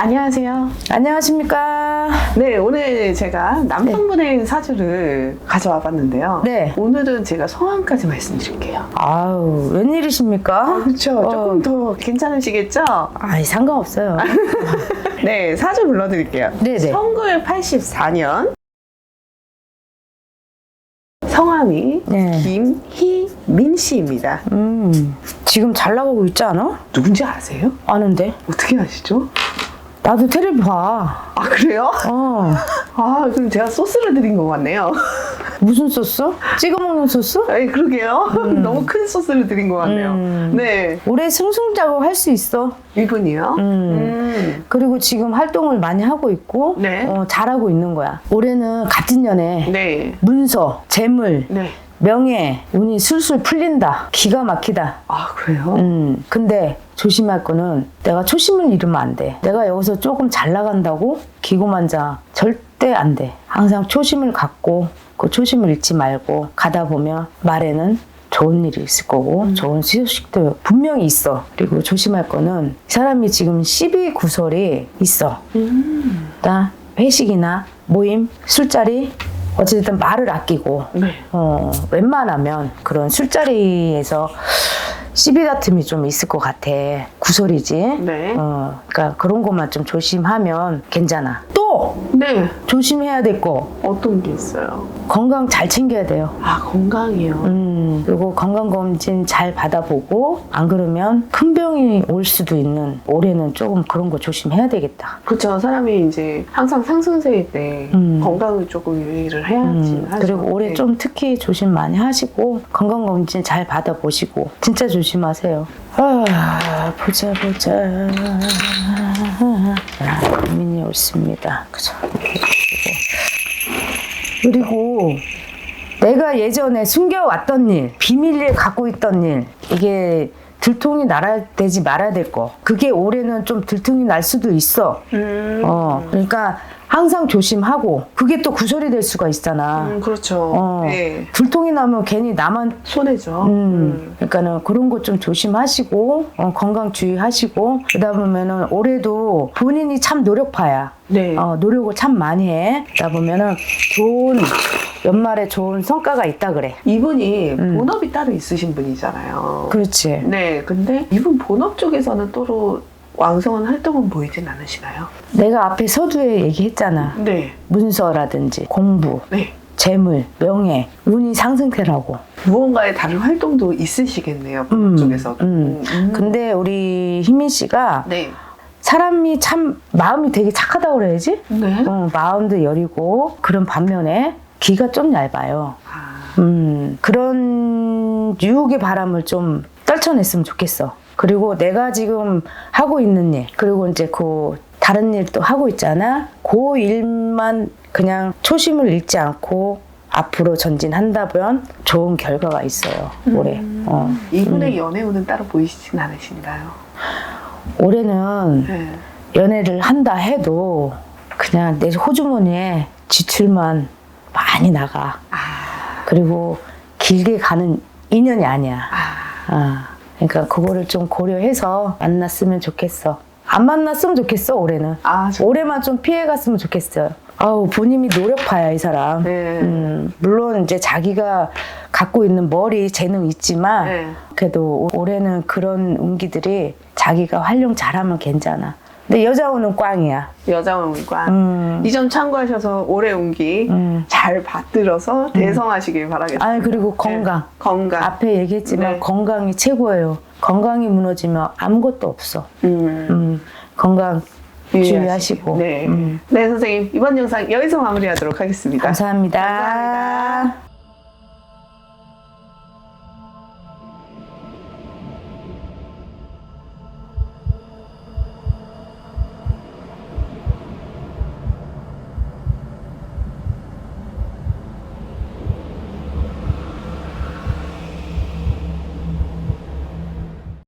안녕하세요. 안녕하십니까. 네, 오늘 제가 남성분의 사주를 가져와 봤는데요. 네. 오늘은 제가 성함까지 말씀드릴게요. 아우, 웬일이십니까? 그렇죠. 어. 조금 더 괜찮으시겠죠? 아이, 상관없어요. 네, 사주 불러드릴게요. 네네. 1984년 성함이 네. 김희민 씨입니다. 음, 지금 잘 나가고 있지 않아? 누군지 아세요? 아는데. 어떻게 아시죠? 나도 텔레비 봐. 아, 그래요? 어. 아, 그럼 제가 소스를 드린 것 같네요. 무슨 소스? 찍어 먹는 소스? 아니, 그러게요. 너무 큰 소스를 드린 것 같네요. 음. 네. 올해 승승장구 할 수 있어. 이분이요? 음. 음. 그리고 지금 활동을 많이 하고 있고, 네. 어, 잘하고 있는 거야. 올해는 같은 년에 네. 문서, 재물, 네. 명예, 운이 술술 풀린다. 기가 막히다. 아, 그래요? 음, 근데 조심할 거는 내가 초심을 잃으면 안 돼. 내가 여기서 조금 잘 나간다고 기고만장 절대 안 돼. 항상 초심을 갖고 그 초심을 잃지 말고 가다 보면 말에는 좋은 일이 있을 거고 좋은 소식도 분명히 있어. 그리고 조심할 거는 이 사람이 지금 12 구설이 있어. 음. 나 회식이나 모임, 술자리 어쨌든 말을 아끼고 네. 어, 웬만하면 그런 술자리에서 시비 다툼이 좀 있을 것 같아. 구설이지. 네. 어, 그러니까 그런 것만 좀 조심하면 괜찮아. 또 네. 조심해야 될 거. 어떤 게 있어요? 건강 잘 챙겨야 돼요. 아, 건강이요. 음, 그리고 건강검진 잘 받아보고, 안 그러면 큰 병이 올 수도 있는 올해는 조금 그런 거 조심해야 되겠다. 그렇죠. 사람이 이제 항상 상승세일 때 음. 건강을 조금 유의를 해야지. 음, 하죠. 그리고 올해 네. 좀 특히 조심 많이 하시고 건강검진 잘 받아보시고 진짜 조심하세요. 아 보자 보자. 아, 고민이 옳습니다. 그죠? 그리고 내가 예전에 숨겨왔던 일, 비밀리에 갖고 있던 일, 이게 들통이 날아야 되지 말아야 될 거. 그게 올해는 좀 들통이 날 수도 있어. 음. 어, 그러니까 항상 조심하고 그게 또 구설이 될 수가 있잖아. 음, 그렇죠. 어, 네. 들통이 나면 괜히 나만 손해죠. 음, 그러니까는 그런 것 좀 조심하시고 어, 건강 주의하시고 그러다 보면은 올해도 본인이 참 노력파야. 네. 어, 노력을 참 많이 해. 그러다 보면은 좋은 연말에 좋은 성과가 있다 그래. 이분이 음. 본업이 따로 있으신 분이잖아요. 그렇지. 네. 근데 이분 본업 쪽에서는 또로 왕성한 활동은 보이진 않으시나요? 내가 앞에 서두에 얘기했잖아. 네. 문서라든지 공부, 네. 재물, 명예, 운이 상승세라고. 무언가의 다른 활동도 있으시겠네요. 본업 음, 쪽에서도. 음. 음. 근데 우리 희민 씨가 네. 사람이 참 마음이 되게 착하다고 그래야지? 네. 어, 마음도 여리고 그런 반면에 귀가 좀 얇아요. 아, 음, 그런 유혹의 바람을 좀 떨쳐냈으면 좋겠어. 그리고 내가 지금 하고 있는 일, 그리고 이제 그 다른 일도 하고 있잖아. 그 일만 그냥 초심을 잃지 않고 앞으로 전진한다면 좋은 결과가 있어요. 올해. 어. 이분의 연애운은 따로 보이시진 않으신가요? 올해는 네. 연애를 한다 해도 그냥 내 호주머니에 지출만 많이 나가. 아, 그리고 길게 가는 인연이 아니야. 아, 아, 그러니까 그거를 좀 고려해서 만났으면 좋겠어. 안 만났으면 좋겠어, 올해는. 아, 저, 올해만 좀 피해갔으면 좋겠어요. 아우, 본인이 노력파야, 이 사람. 네. 음, 물론 이제 자기가 갖고 있는 머리, 재능 있지만, 네. 그래도 올해는 그런 운기들이 자기가 활용 잘하면 괜찮아. 근데 여자 운은 꽝이야. 여자운과 음. 이점 참고하셔서 올해 운기 음. 잘 받들어서 대성하시길 바라겠습니다. 아 그리고 건강. 네, 건강. 앞에 얘기했지만 네. 건강이 최고예요. 건강이 무너지면 아무것도 없어. 음, 음, 건강 주의하시고. 네. 음. 네, 선생님. 이번 영상 여기서 마무리하도록 하겠습니다. 감사합니다. 감사합니다.